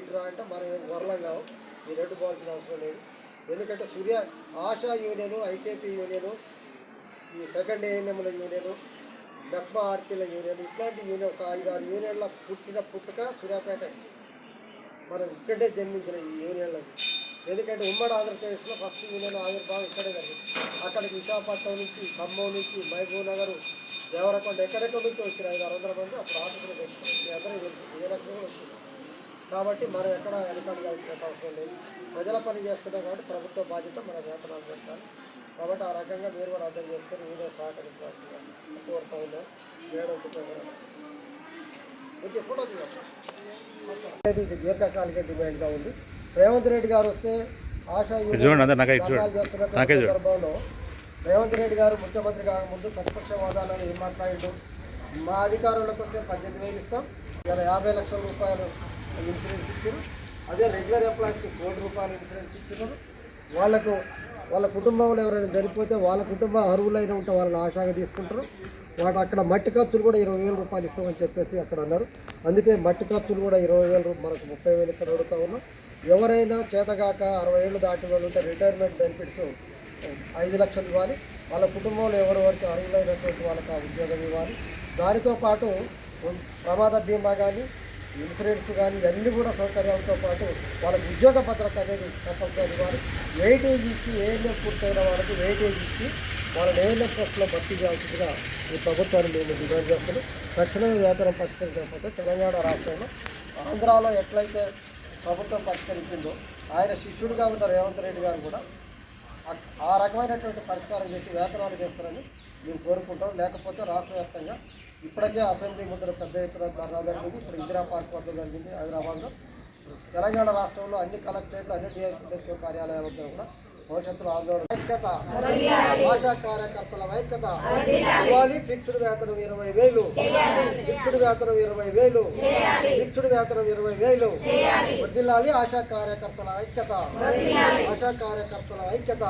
ఇటురా అంటే మనం ఏం వరలం కావు. మీరు రెడ్డు పోవాల్సిన అవసరం లేదు. ఎందుకంటే Surya Asha union IKP union ఈ సెకండ్ ఏఎన్ఎంల యూనియను డబ్బా ఆర్పీల యూనియన్ ఇట్లాంటి యూనియన్ ఒక ఐదు ఆరు యూనియన్ల పుట్టిన పుట్టుక సూర్యాపేట. మనం ఇక్కడే జన్మించిన ఈ యూనియన్లో ఎందుకంటే ఉమ్మడి ఆంధ్రప్రదేశ్లో ఫస్ట్ యూనియన్ ఆవిర్భావం ఇక్కడే జరిగింది. అక్కడికి విశాఖపట్నం నుంచి ఖమ్మం నుంచి మహబూబ్ నగర్ దేవరకొండ ఎక్కడెక్కడ నుంచి వచ్చిన ఐదు ఆరు వందల మంది అప్పుడు ఆఫీసులు పెట్టుకున్నారు మీ అందరికీ తెలుసు. విజయలక్ష్మి కూడా వచ్చింది? కాబట్టి మనం ఎక్కడ వెనకాడుగా అవసరం లేదు. ప్రజల పని చేస్తున్నాం కాబట్టి ప్రభుత్వ బాధ్యత మన వేతనాలు పెట్టాలి. కాబట్టి ఆ రకంగా మీరు కూడా అర్థం చేసుకొని మీరే సహకరించాల్సిందిగా కోరుతా ఉన్నాం మేడం కుటుంబం వచ్చి ఫోటో ఇది దీర్ఘకాలిక డిమాండ్గా ఉంది. రేవంత్ రెడ్డి గారు వస్తే ఆశా సందర్భంలో రేవంత్ రెడ్డి గారు ముఖ్యమంత్రి కాకముందు ప్రతిపక్ష హోదాలను ఏం మాట్లాడిండు? మా అధికారంలోకి వస్తే పద్దెనిమిది వేలు ఇస్తాం. ఇలా యాభై లక్షల రూపాయలు ఇన్సూరెన్స్ ఇచ్చారు. అదే రెగ్యులర్ ఎంప్లాయీస్కి కోటి రూపాయలు ఇన్సూరెన్స్ ఇచ్చినారు వాళ్ళకు వాళ్ళ కుటుంబంలో ఎవరైనా చనిపోతే వాళ్ళ కుటుంబ అర్హులైన ఉంటే వాళ్ళని ఆశాగా తీసుకుంటారు. వాటి అక్కడ మట్టి ఖర్చులు కూడా ఇరవై వేల రూపాయలు ఇస్తామని చెప్పేసి అక్కడ అన్నారు. అందుకే మట్టి ఖర్చులు కూడా ఇరవై వేలు మనకు ముప్పై వేలు ఇక్కడ అడుగుతా ఉన్నాం. ఎవరైనా చేతగాక అరవై ఏళ్ళు దాటి వాళ్ళు ఉంటే రిటైర్మెంట్ బెనిఫిట్స్ ఐదు లక్షలు ఇవ్వాలి. వాళ్ళ కుటుంబంలో ఎవరి వరకు అర్హులైనటువంటి వాళ్ళకి ఆ ఉద్యోగం ఇవ్వాలి. దానితో పాటు ప్రమాద బీమా కానీ ఇన్సూరెన్స్ కానీ ఇవన్నీ కూడా సౌకర్యాలతో పాటు వాళ్ళకి ఉద్యోగ భద్రత అనేది కంపల్సరీ వారు వెయిటేజ్ ఇచ్చి ఏఎన్ఎం పూర్తయిన వాళ్ళకి వెయిటేజ్ ఇచ్చి వాళ్ళని ఏఎన్ఎం పోస్టులో భర్తీ చేయాల్సిందిగా ఈ ప్రభుత్వాన్ని మేము డిమాండ్ చేస్తున్నాం. తక్షణమే వేతనం పరిష్కరించకపోతే తెలంగాణ రాష్ట్రంలో ఆంధ్రాలో ఎట్లయితే ప్రభుత్వం పరిష్కరించిందో ఆయన శిష్యుడుగా ఉన్న రేవంత్ రెడ్డి గారు కూడా ఆ రకమైనటువంటి పరిష్కారం చేసి వేతనాలు చేస్తారని మేము కోరుకుంటాం. లేకపోతే రాష్ట్ర వ్యాప్తంగా ఇప్పటికే అసెంబ్లీ ముందర పెద్ద ఎత్తున ధర్నా జరిగింది. ఇప్పుడు ఇందిరా పార్క్ వద్ద జరిగింది హైదరాబాద్లో. తెలంగాణ రాష్ట్రంలో అన్ని కలెక్టరేట్లు అన్ని డిఎస్పీ కార్యాలయాల వద్ద కూడా భవిష్యత్తులో ఆందోళన. ఐక్యత. భాషా కార్యకర్తల ఐక్యత. ఇవ్వాలి. ఫిక్స్డ్ వేతనం ఇరవై వేలు. ఫిక్స్డ్ వేతనం ఇరవై వేలు. ఫిక్స్డ్ వేతనం ఇరవై వేలు. వర్దిల్లాలి ఆశా కార్యకర్తల ఐక్యత. ఆశా కార్యకర్తల ఐక్యత.